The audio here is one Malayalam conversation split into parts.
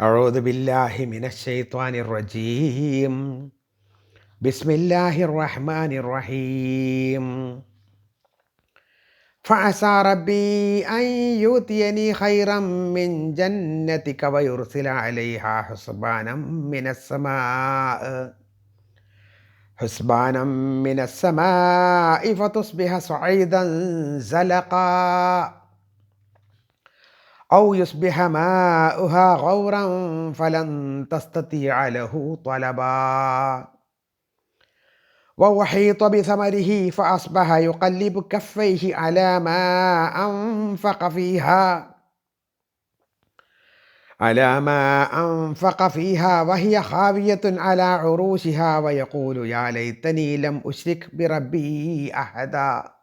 أعوذ بالله من الشيطان الرجيم بسم الله الرحمن الرحيم فعسى ربي أن يؤتيني خيرا من جنتك ويرسل عليها حسبانا من السماء حسبانا من السماء فتصبح صعيدا زلقا أو يصبح ماؤها غورا فلن تستطيع له طلبا. وأحيط بثمره فأصبح يقلب كفيه على ما أنفق فيها على ما أنفق فيها وهي خاوية على عروشها ويقول يا ليتني لم أشرك بربي أحدا.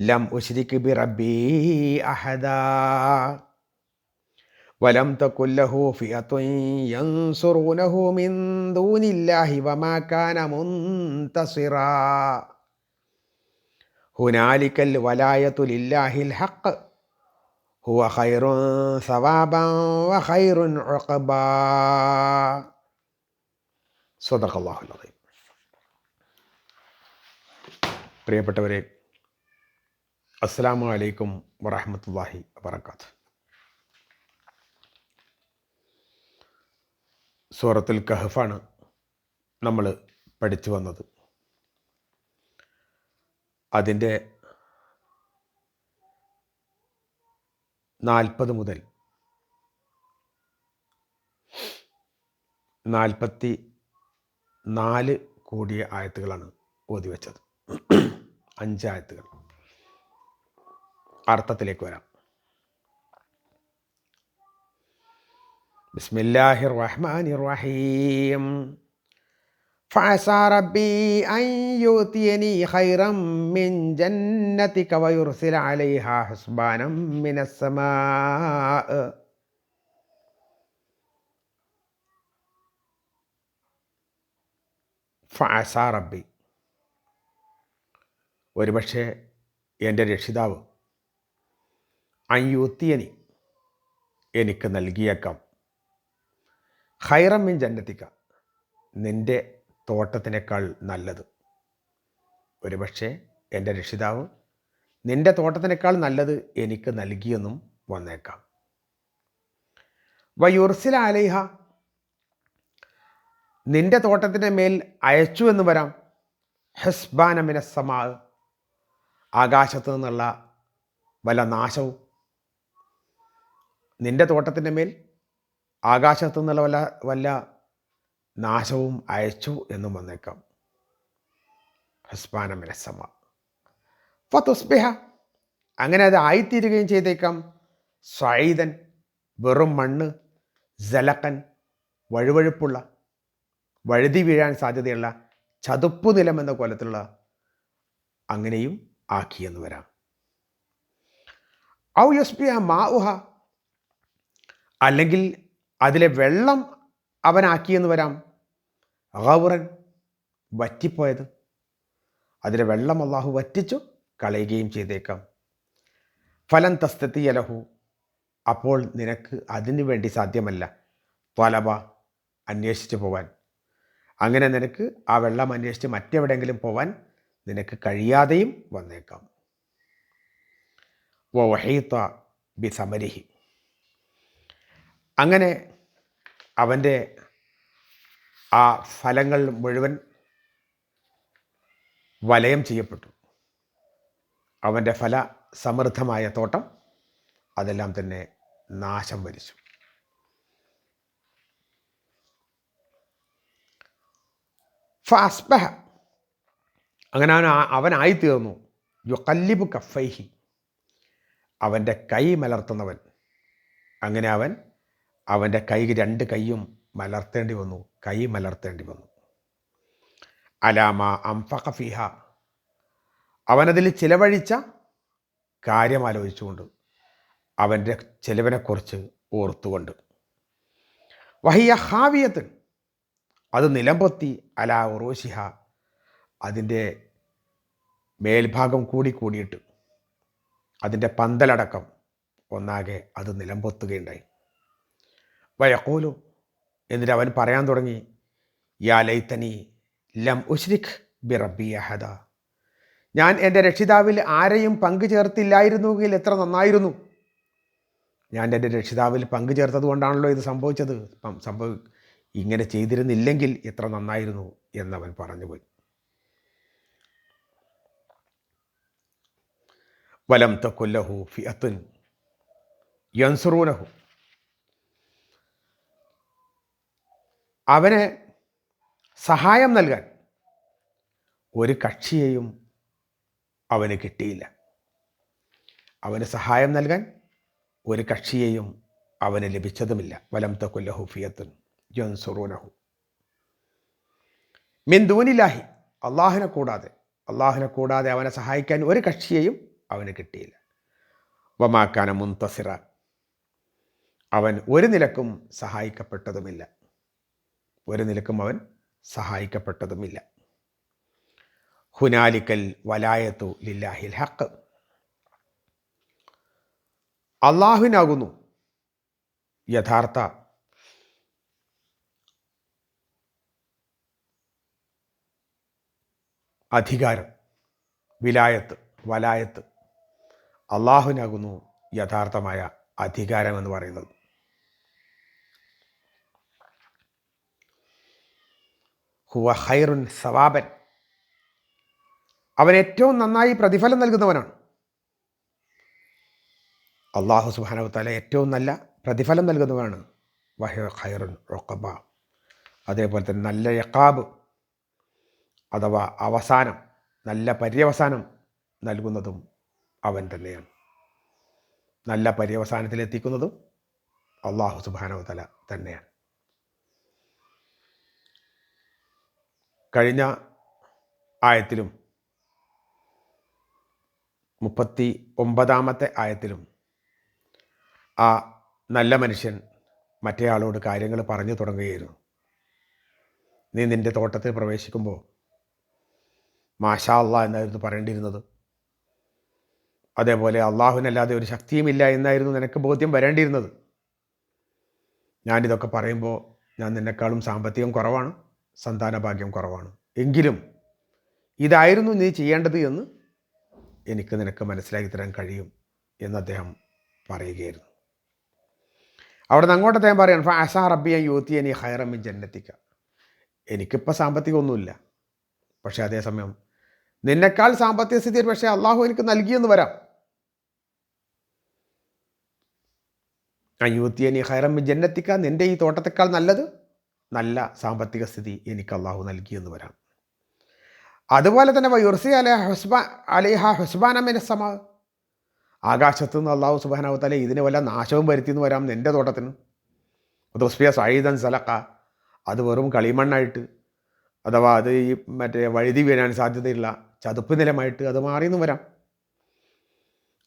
ലം ഉഷ്രിക്ക് ബി റബ്ബി അഹദ. വലം തക്കുല്ലഹു ഫിയത്തുൻസുറൂനഹു മിൻ ദൂനില്ലാഹി വമാ കാന മുൻതസിറ ഹുനാലിക്കൽ വലായതു ലില്ലാഹിൽ ഹഖ്. ഹുവ ഖൈറുൻ സവാബൻ വ ഖൈറുൻ ഉഖബ. സ്വദഖല്ലാഹുൽ അലീം പ്രിയപ്പെട്ടവരെ അസ്സാം വലൈക്കും വറഹമത്തല്ലാഹി വാത്തു സൂറത്തുൽ കഹഫാണ് നമ്മൾ പഠിച്ചു വന്നത്. അതിന്റെ നാൽപ്പത് മുതൽ നാൽപ്പത്തി നാല് കൂടിയ ആയത്തുകളാണ് ഓതി വെച്ചത്. അഞ്ചായത്തുകൾ അർത്ഥത്തിലേക്ക് വരാം ബിസ്മില്ലാഹിർ റഹ്മാനിർ റഹീം فعسى ربي أن يؤتيني خيرا من جنتك ويرسل عليها حسبانا من السماء ഫഅസ റബ്ബി ഒരുപക്ഷെ എൻ്റെ രക്ഷിതാവ് അയ്യൂത്തിയനി എനിക്ക് നൽകിയേക്കാം. ഹൈറമ്മിൻ ജന്നത്തിക്ക നിന്റെ തോട്ടത്തിനേക്കാൾ നല്ലത്. ഒരുപക്ഷെ എന്റെ രക്ഷിതാവ് നിന്റെ തോട്ടത്തിനേക്കാൾ നല്ലത് എനിക്ക് നൽകിയെന്നും വന്നേക്കാം. വയുർസിൽ അലൈഹ നിന്റെ തോട്ടത്തിന്റെ മേൽ അയച്ചു എന്ന് വരാം. ഹസ്ബാനമിനസമാ ആകാശത്തു നിന്നുള്ള വല്ല നാശവും നിന്റെ തോട്ടത്തിന്റെ മേൽ ആകാശത്തു നിന്നുള്ള വല്ല വല്ല നാശവും അയച്ചു എന്നും വന്നേക്കാം. ഹസ്ബാന മിനസമ ഫതുസ്ബിഹ അങ്ങനെ അത് ആയിത്തീരുകയും ചെയ്തേക്കാം. സ്വൈതൻ വെറും മണ്ണ് ജലക്കൻ വഴുവഴുപ്പുള്ള വഴുതി വീഴാൻ സാധ്യതയുള്ള ചതുപ്പു നിലം എന്ന കൊലത്തിലുള്ള അങ്ങനെയും ആക്കിയെന്ന് വരാം. ഔ യുസ്ബിയ മാ ഉഹ അല്ലെങ്കിൽ അതിലെ വെള്ളം അവനാക്കിയെന്ന് വരാം. ഗൗറൻ വറ്റിപ്പോയത്. അതിലെ വെള്ളം അള്ളാഹു വറ്റിച്ചു കളയുകയും ചെയ്തേക്കാം. ഫലം തസ്തത്തി അലഹു അപ്പോൾ നിനക്ക് അതിനു വേണ്ടി സാധ്യമല്ല. ത്വലബ അന്വേഷിച്ചു പോവാൻ. അങ്ങനെ നിനക്ക് ആ വെള്ളം അന്വേഷിച്ച് മറ്റെവിടെയെങ്കിലും പോവാൻ നിനക്ക് കഴിയാതെയും വന്നേക്കാം. വഹീത്ത ബി സമരിഹി അങ്ങനെ അവന്റെ ആ ഫലങ്ങൾ മുഴുവൻ വലയം ചെയ്യപ്പെട്ടു. അവന്റെ ഫല സമൃദ്ധമായ തോട്ടം അതെല്ലാം തന്നെ നാശം വരിച്ചു. ഫസ്ബഹ. അങ്ങനെ അവൻ അവനായിത്തീർന്നു യുക്കല്ലിബ് കഫൈഹി അവന്റെ കൈ മലർത്തുന്നവൻ. അങ്ങനെ അവൻ അവന്റെ കൈ രണ്ട് കൈയും മലർത്തേണ്ടി വന്നു. കൈ മലർത്തേണ്ടി വന്നു. അലാമ അംഫഖ ഫിഹ. അവനതിൽ ചിലവഴിച്ച കാര്യം ആലോചിച്ചുകൊണ്ട് അവന്റെ ചിലവിനെക്കുറിച്ച് ഓർത്തുകൊണ്ട്. വഹിയ ഹാവിയത്ത്. അത് നിലംപൊത്തി അല ഉറോഷിഹ അതിന്റെ മേൽഭാഗം കൂടി കൂടിയിട്ട് അതിന്റെ പന്തലടക്കം ഒന്നാകെ അത് നിലംപൊത്തുകയുണ്ടായി. വയക്കോലു എന്നിട്ട് അവൻ പറയാൻ തുടങ്ങി യാ ലൈത്തനി ലം ഉഷ്രിഖ് ബി അഹദ. ഞാൻ എന്റെ രക്ഷിതാവിൽ ആരെയും പങ്കു ചേർത്തില്ലായിരുന്നുവെങ്കിൽ എത്ര നന്നായിരുന്നു. ഞാൻ എന്റെ രക്ഷിതാവിൽ പങ്കു ചേർത്തത് കൊണ്ടാണല്ലോ ഇത് സംഭവിച്ചത്. സംഭവ ഇങ്ങനെ ചെയ്തിരുന്നില്ലെങ്കിൽ എത്ര നന്നായിരുന്നു എന്നവൻ പറഞ്ഞുപോയി. വലം തക്കൊല്ലഹു ഫിയത്തുൻ യൻസുറൂനഹു. അവന് സഹായം നൽകാൻ ഒരു കക്ഷിയെയും അവന് കിട്ടിയില്ല. അവന് സഹായം നൽകാൻ ഒരു കക്ഷിയെയും അവന് ലഭിച്ചതുമില്ല. വലം തക്കുല്ലഹു ഫിയത്തുൻ ജൻസുറൂനഹു മിൻ ദൂനില്ലാഹി അള്ളാഹിനെ കൂടാതെ അള്ളാഹിനെ കൂടാതെ അവനെ സഹായിക്കാൻ ഒരു കക്ഷിയെയും അവന് കിട്ടിയില്ല. വമാക്കാന മുന്തസിറ അവൻ ഒരു നിലക്കും സഹായിക്കപ്പെട്ടതുമില്ല. ഒരു നിലക്കും അവൻ സഹായിക്കപ്പെട്ടതുമില്ല. ഹുനാലിക്കൽ വലായത്തു ലില്ലാഹിൽ ഹക്ക് അള്ളാഹുവിനാകുന്നു യഥാർത്ഥ അധികാരം വിലായത്ത് വലായത്ത്. അള്ളാഹുവിനാകുന്നു യഥാർത്ഥമായ അധികാരം എന്ന് പറയുന്നത്. ഹുവ ഹൈറുൻ സവാബൻ. അവൻ ഏറ്റവും നന്നായി പ്രതിഫലം നൽകുന്നവനാണ്. അള്ളാഹു സുബാനവത്താല തല ഏറ്റവും നല്ല പ്രതിഫലം നൽകുന്നവനാണ്. വഹ ഖൈറുൻ റൊക്കബ അതേപോലെ തന്നെ നല്ല യക്കാബ് അഥവാ അവസാനം നല്ല പര്യവസാനം നൽകുന്നതും അവൻ തന്നെയാണ്. നല്ല പര്യവസാനത്തിലെത്തിക്കുന്നതും അള്ളാഹു സുബാനവത്തല തന്നെയാണ്. കഴിഞ്ഞ ആയത്തിലും മുപ്പത്തി ഒമ്പതാമത്തെ ആയത്തിലും ആ നല്ല മനുഷ്യൻ മറ്റേ ആളോട് കാര്യങ്ങൾ പറഞ്ഞു തുടങ്ങുകയായിരുന്നു. നീ നിന്റെ തോട്ടത്തിൽ പ്രവേശിക്കുമ്പോൾ മാഷാ എന്നായിരുന്നു പറയേണ്ടിയിരുന്നത്. അതേപോലെ അള്ളാഹുവിനല്ലാതെ ഒരു ശക്തിയുമില്ല എന്നായിരുന്നു നിനക്ക് ബോധ്യം വരേണ്ടിയിരുന്നത്. ഞാനിതൊക്കെ പറയുമ്പോൾ ഞാൻ നിന്നെക്കാളും സാമ്പത്തികം കുറവാണ്. സന്താന ഭാഗ്യം കുറവാണ്. എങ്കിലും ഇതായിരുന്നു നീ ചെയ്യേണ്ടത് എന്ന് എനിക്ക് നിനക്ക് മനസ്സിലാക്കി തരാൻ കഴിയും എന്ന് അദ്ദേഹം പറയുകയായിരുന്നു. അവിടെ നിന്ന് അങ്ങോട്ട് അദ്ദേഹം പറയാണ് ഫാസാ റബ്ബിയ യൂത്തി അനി ഹൈറമിൻ ജന്നത്തിക്ക. എനിക്കിപ്പോൾ സാമ്പത്തികമൊന്നുമില്ല. പക്ഷേ അതേസമയം നിന്നെക്കാൾ സാമ്പത്തിക സ്ഥിതി പക്ഷേ അള്ളാഹു എനിക്ക് നൽകിയെന്ന് വരാം. അയ്യൂത്തിയനി ഹൈറമ്മി ജന്നത്തിക്ക നിന്റെ ഈ തോട്ടത്തെക്കാൾ നല്ലത് നല്ല സാമ്പത്തിക സ്ഥിതി എനിക്ക് അള്ളാഹു നൽകിയെന്ന് വരാം. അതുപോലെ തന്നെ വയുർസി അല ഹുസ്ബാ അലിഹ ഹുസ്ബാനമിന സമ ആകാശത്തു നിന്ന് അള്ളാഹു സുബാനാവത്തല ഇതിനെ വല്ല നാശവും വരുത്തിയെന്ന് വരാം എന്റെ തോട്ടത്തിന്. ദുസ്ഫിയ സൈദൻ സലക്ക അത് വെറും കളിമണ്ണായിട്ട് അഥവാ അത് ഈ മറ്റേ വഴുതി വീഴാൻ സാധ്യതയുള്ള ചതുപ്പ് നിലമായിട്ട് അത് മാറിയെന്ന് വരാം.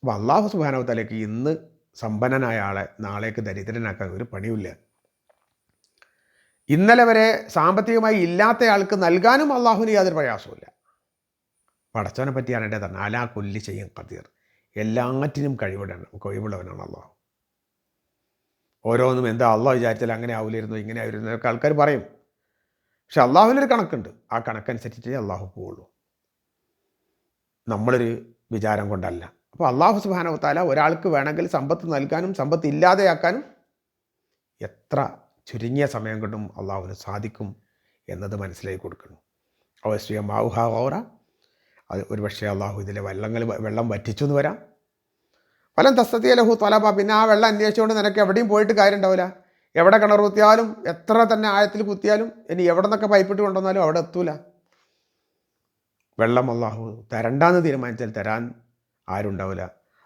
അപ്പോൾ അള്ളാഹു സുബാനാവത്തലയ്ക്ക് ഇന്ന് സമ്പന്നനായ ആളെ നാളേക്ക് ദരിദ്രനാക്കാൻ ഒരു പണിയില്ല ഇന്നലെ വരെ സാമ്പത്തികമായി ഇല്ലാത്ത ആൾക്ക് നൽകാനും അള്ളാഹുവിന് യാതൊരു പ്രയാസമില്ല പടച്ചവനെ പറ്റിയാണ് എന്റെ തന്നെ. അലാ കൊല്ലി ചെയ്യും കതീർ എല്ലാറ്റിനും കഴിവിടാണ് കഴിവുള്ളവനാണ് അള്ളാഹു. ഓരോന്നും എന്താ അള്ളാഹ് വിചാരിച്ചാൽ അങ്ങനെ ആവില്ലായിരുന്നു ഇങ്ങനെ ആയിരുന്നു എന്നൊക്കെ ആൾക്കാർ പറയും. പക്ഷെ അള്ളാഹുവിനൊരു കണക്കുണ്ട്. ആ കണക്കനുസരിച്ചിട്ടേ അള്ളാഹു പോവുള്ളൂ. നമ്മളൊരു വിചാരം കൊണ്ടല്ല. അപ്പോൾ അള്ളാഹു സുബാനവത്താല ഒരാൾക്ക് വേണമെങ്കിൽ സമ്പത്ത് നൽകാനും സമ്പത്ത് ഇല്ലാതെയാക്കാനും എത്ര ചുരുങ്ങിയ സമയം കൊണ്ടും അള്ളാഹുവിന് സാധിക്കും എന്നത് മനസ്സിലാക്കി കൊടുക്കണം. അവശ്യ മാവുഹ ഓറ അത് ഒരുപക്ഷെ അള്ളാഹു ഇതിലെ വെള്ളങ്ങൾ വെള്ളം വറ്റിച്ചു എന്ന് വരാം. ഫലം ലഹു തലബ. പിന്നെ ആ വെള്ളം അന്വേഷിച്ചുകൊണ്ട് നിനക്ക് എവിടെയും പോയിട്ട് കാര്യം ഉണ്ടാവില്ല എവിടെ കിണർ കുത്തിയാലും എത്ര തന്നെ ആഴത്തിൽ കുത്തിയാലും ഇനി എവിടെ നിന്നൊക്കെ പൈപ്പിട്ട് കൊണ്ടുവന്നാലും അവിടെ എത്തൂല. വെള്ളം അള്ളാഹു തരണ്ടാന്ന് തീരുമാനിച്ചാൽ തരാൻ ആരുണ്ടാവില്ല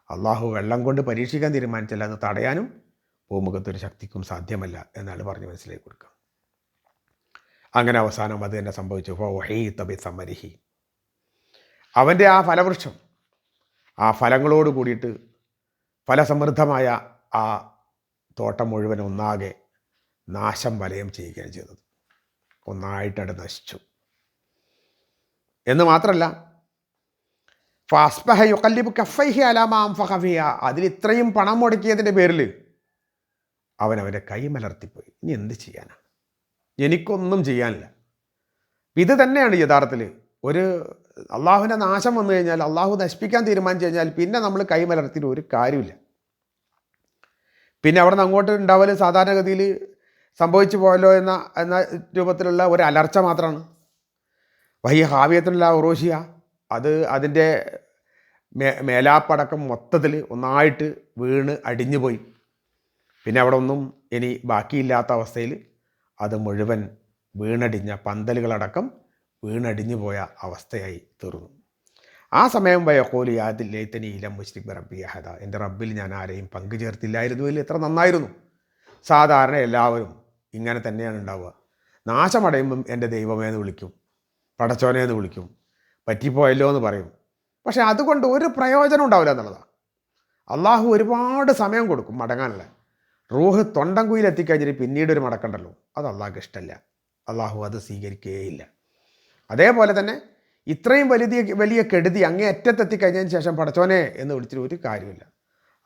അള്ളാഹു വെള്ളം കൊണ്ട് പരീക്ഷിക്കാൻ തീരുമാനിച്ചാൽ അത് തടയാനും ഭൂമുഖത്തൊരു ശക്തിക്കും സാധ്യമല്ല എന്നാണ് പറഞ്ഞ് മനസ്സിലാക്കി കൊടുക്കുക. അങ്ങനെ അവസാനം അത് തന്നെ സംഭവിച്ചു. ഫൈ തബി സമരിഹി. അവന്റെ ആ ഫലവൃക്ഷം ആ ഫലങ്ങളോട് കൂടിയിട്ട് ഫലസമൃദ്ധമായ ആ തോട്ടം മുഴുവൻ ഒന്നാകെ നാശം വലയം ചെയ്യുകയാണ് ചെയ്തത്. ഒന്നായിട്ടത് നശിച്ചു. എന്ന് മാത്രമല്ല ഫാസ്ബഹ യുക്കല്ലിബ് കഫൈഹി അലാമാം ഫഹഫിയ അതിൽ ഇത്രയും പണം മുടക്കിയതിന്റെ പേരിൽ അവൻ അവന്റെ കൈ മലർത്തിപ്പോയി ഇനി എന്ത് ചെയ്യാനാണ് എനിക്കൊന്നും ചെയ്യാനില്ല. ഇത് തന്നെയാണ് യഥാർത്ഥത്തിൽ. ഒരു അള്ളാഹുവിന്റെ നാശം വന്നു കഴിഞ്ഞാൽ അള്ളാഹു നശിപ്പിക്കാൻ തീരുമാനിച്ചു കഴിഞ്ഞാൽ പിന്നെ നമ്മൾ കൈ മലർത്തിയിട്ട് ഒരു കാര്യമില്ല. പിന്നെ അവിടെ നിന്ന് അങ്ങോട്ട് ഉണ്ടാവൽ സാധാരണഗതിയിൽ സംഭവിച്ചു പോയല്ലോ എന്ന എന്ന രൂപത്തിലുള്ള ഒരു അലർച്ച മാത്രമാണ്. വഹി ഹാവിയത്തിനുള്ള ഉറോഷിയ അത് അതിന്റെ മേ മേലാപ്പടക്കം മൊത്തത്തിൽ ഒന്നായിട്ട് വീണ് അടിഞ്ഞു പോയി പിന്നെ അവിടെ ഒന്നും ഇനി ബാക്കിയില്ലാത്ത അവസ്ഥയിൽ അത് മുഴുവൻ വീണടിഞ്ഞ പന്തലുകളടക്കം വീണടിഞ്ഞു പോയ അവസ്ഥയായി തീർന്നു. ആ സമയം വയക്കോലി യാദില്ലേത്തനി ഇലം മുസ്ലിം റബ്ബി അഹദ. എന്റെ റബ്ബിൽ ഞാൻ ആരെയും പങ്കു ചേർത്തില്ലായിരുന്നുവെങ്കിൽ എത്ര നന്നായിരുന്നു. സാധാരണ എല്ലാവരും ഇങ്ങനെ തന്നെയാണ് ഉണ്ടാവുക. നാശമടയുമ്പം എന്റെ ദൈവമേ എന്ന് വിളിക്കും. പടച്ചോനെ എന്ന് വിളിക്കും. പറ്റിപ്പോയല്ലോ എന്ന് പറയും. പക്ഷേ അതുകൊണ്ട് ഒരു പ്രയോജനം ഉണ്ടാവില്ല എന്നുള്ളതാണ്. അള്ളാഹു ഒരുപാട് സമയം കൊടുക്കും മടങ്ങാനുള്ള. റൂഹ് തൊണ്ടങ്കുയിൽ എത്തിക്കഴിഞ്ഞിട്ട് പിന്നീട് ഒരു മടക്കണ്ടല്ലോ? അത് അള്ളാഹ്ക്ക് ഇഷ്ടമല്ല അള്ളാഹു അത് സ്വീകരിക്കുകയില്ല അതേപോലെ തന്നെ ഇത്രയും വലിയ വലിയ കെടുതി അങ്ങേ അറ്റത്തെത്തിക്കഴിഞ്ഞതിന് ശേഷം പടച്ചോനെ എന്ന് വിളിച്ചിട്ട് ഒരു കാര്യമില്ല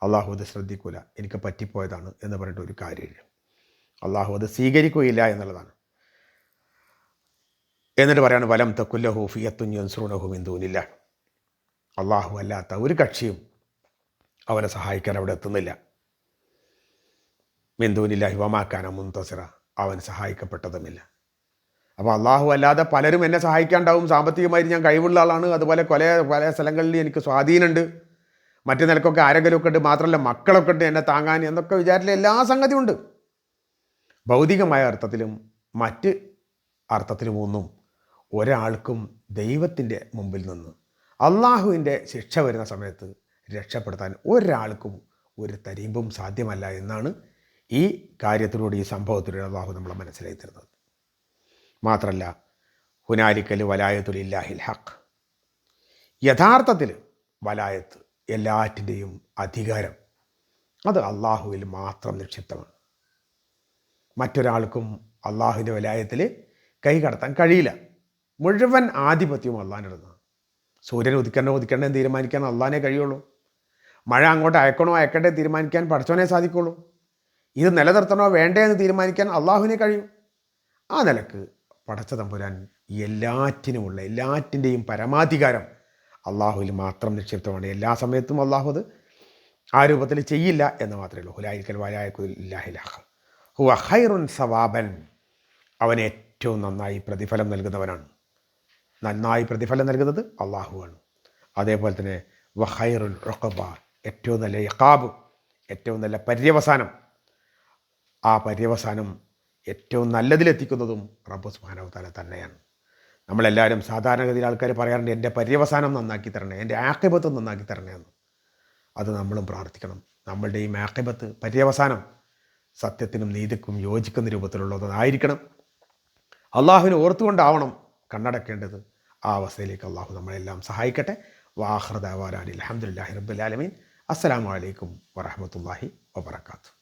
അള്ളാഹു അത് ശ്രദ്ധിക്കൂല. എനിക്ക് പറ്റിപ്പോയതാണ് എന്ന് പറഞ്ഞിട്ട് ഒരു കാര്യമില്ല അള്ളാഹു അത് സ്വീകരിക്കുകയില്ല എന്നുള്ളതാണ്. എന്നിട്ട് പറയാണ് വലം തക്കുല്ലഹു ഫിയത്തുഞ്ഞുൻസുറുണഹു എന്തൂനില്ല അള്ളാഹു അല്ലാത്ത ഒരു കക്ഷിയും അവനെ സഹായിക്കാൻ അവിടെ എത്തുന്നില്ല. മെന്തൂനില്ല വമാക്കാന മുന്തസിറ അവൻ സഹായിക്കപ്പെട്ടതുമില്ല. അപ്പോൾ അള്ളാഹു അല്ലാതെ പലരും എന്നെ സഹായിക്കാണ്ടാവും. സാമ്പത്തികമായിട്ട് ഞാൻ കഴിവുള്ള ആളാണ്. അതുപോലെ കൊല പല സ്ഥലങ്ങളിൽ എനിക്ക് സ്വാധീനമുണ്ട്. മറ്റു നിലക്കൊക്കെ ആരെങ്കിലുമൊക്കെ ഉണ്ട്. മാത്രമല്ല മക്കളൊക്കെ ഉണ്ട് എന്നെ താങ്ങാൻ എന്നൊക്കെ വിചാരിച്ച എല്ലാ സംഗതിയും ഉണ്ട്. ഭൗതികമായ അർത്ഥത്തിലും മറ്റ് അർത്ഥത്തിലുമൊന്നും ഒരാൾക്കും ദൈവത്തിന്റെ മുമ്പിൽ നിന്ന് അള്ളാഹുവിന്റെ ശിക്ഷ വരുന്ന സമയത്ത് രക്ഷപ്പെടുത്താൻ ഒരാൾക്കും ഒരു തരീമ്പും സാധ്യമല്ല എന്നാണ് ഈ കാര്യത്തിലൂടെ ഈ സംഭവത്തിലൂടെ അള്ളാഹു നമ്മളെ മനസ്സിലാക്കി തരുന്നത്. മാത്രമല്ല ഹുനാലിക്കൽ വലായത്തുൽ ഇല്ലാഹിൽ ഹക്ക് യഥാർത്ഥത്തിൽ വലായത്ത് എല്ലാറ്റിന്റെയും അധികാരം അത് അള്ളാഹുവിൽ മാത്രം നിക്ഷിപ്തമാണ്. മറ്റൊരാൾക്കും അള്ളാഹുവിന്റെ വലായത്തിൽ കൈ കടത്താൻ കഴിയില്ല. മുഴുവൻ ആധിപത്യവും അള്ളാഹിനിടുന്നത് സൂര്യൻ ഉദിക്കണോ ഉദിക്കണ്ടേ തീരുമാനിക്കാൻ അള്ളാഹിനെ കഴിയുള്ളൂ. മഴ അങ്ങോട്ട് അയക്കണോ അയക്കട്ടെ തീരുമാനിക്കാൻ പഠിച്ചവനെ സാധിക്കുള്ളൂ. ഇത് നിലനിർത്തണോ വേണ്ടേ എന്ന് തീരുമാനിക്കാൻ അള്ളാഹുവിനെ കഴിയും? ആ നിലയ്ക്ക് പടച്ച തമ്പുരാൻ എല്ലാറ്റിനുമുള്ള എല്ലാറ്റിന്റെയും പരമാധികാരം അള്ളാഹുവിൽ മാത്രം നിക്ഷിപ്തമാണ്. എല്ലാ സമയത്തും അള്ളാഹു അത് ആ രൂപത്തിൽ ചെയ്യില്ല എന്ന് മാത്രമേ ഉള്ളൂ. ഹുലായിക്കൽ വാലായക്കുല്ലാഹിലാഹ ഹുവ ഹൈറുൻ സവാബൻ. അവൻ ഏറ്റവും നന്നായി പ്രതിഫലം നൽകുന്നവനാണ്. നന്നായി പ്രതിഫലം നൽകുന്നത് അള്ളാഹുവാണ്. അതേപോലെ തന്നെ വഹൈറുൽ റൊക്കബ ഏറ്റവും നല്ല യക്കാബ് ഏറ്റവും നല്ല പര്യവസാനം. ആ പര്യവസാനം ഏറ്റവും നല്ലതിലെത്തിക്കുന്നതും റബ്ബ് സുബാനവതാല തന്നെയാണ്. നമ്മളെല്ലാവരും സാധാരണഗതിയിൽ ആൾക്കാർ പറയാറുണ്ട് എന്റെ പര്യവസാനം നന്നാക്കി തരണേ എന്റെ ആക്കിബത്ത് നന്നാക്കി തരണേ എന്ന്. അത് നമ്മളും പ്രാർത്ഥിക്കണം. നമ്മളുടെ ഈ ആക്കിബത്ത് പര്യവസാനം സത്യത്തിനും നീതിക്കും യോജിക്കുന്ന രൂപത്തിലുള്ളതായിരിക്കണം. അള്ളാഹുവിനെ ഓർത്തുകൊണ്ടാവണം കണ്ണടക്കേണ്ടത്. ആ അവസ്ഥയിലേക്ക് അള്ളാഹു നമ്മളെല്ലാം സഹായിക്കട്ടെ. വാഹൃദാവാൻ അലഹമുല്ലാഹി റബ്ബുലാലമീൻ അസ്സാം വലൈക്കും വറഹമത്തല്ലാഹി വബർക്കാത്തു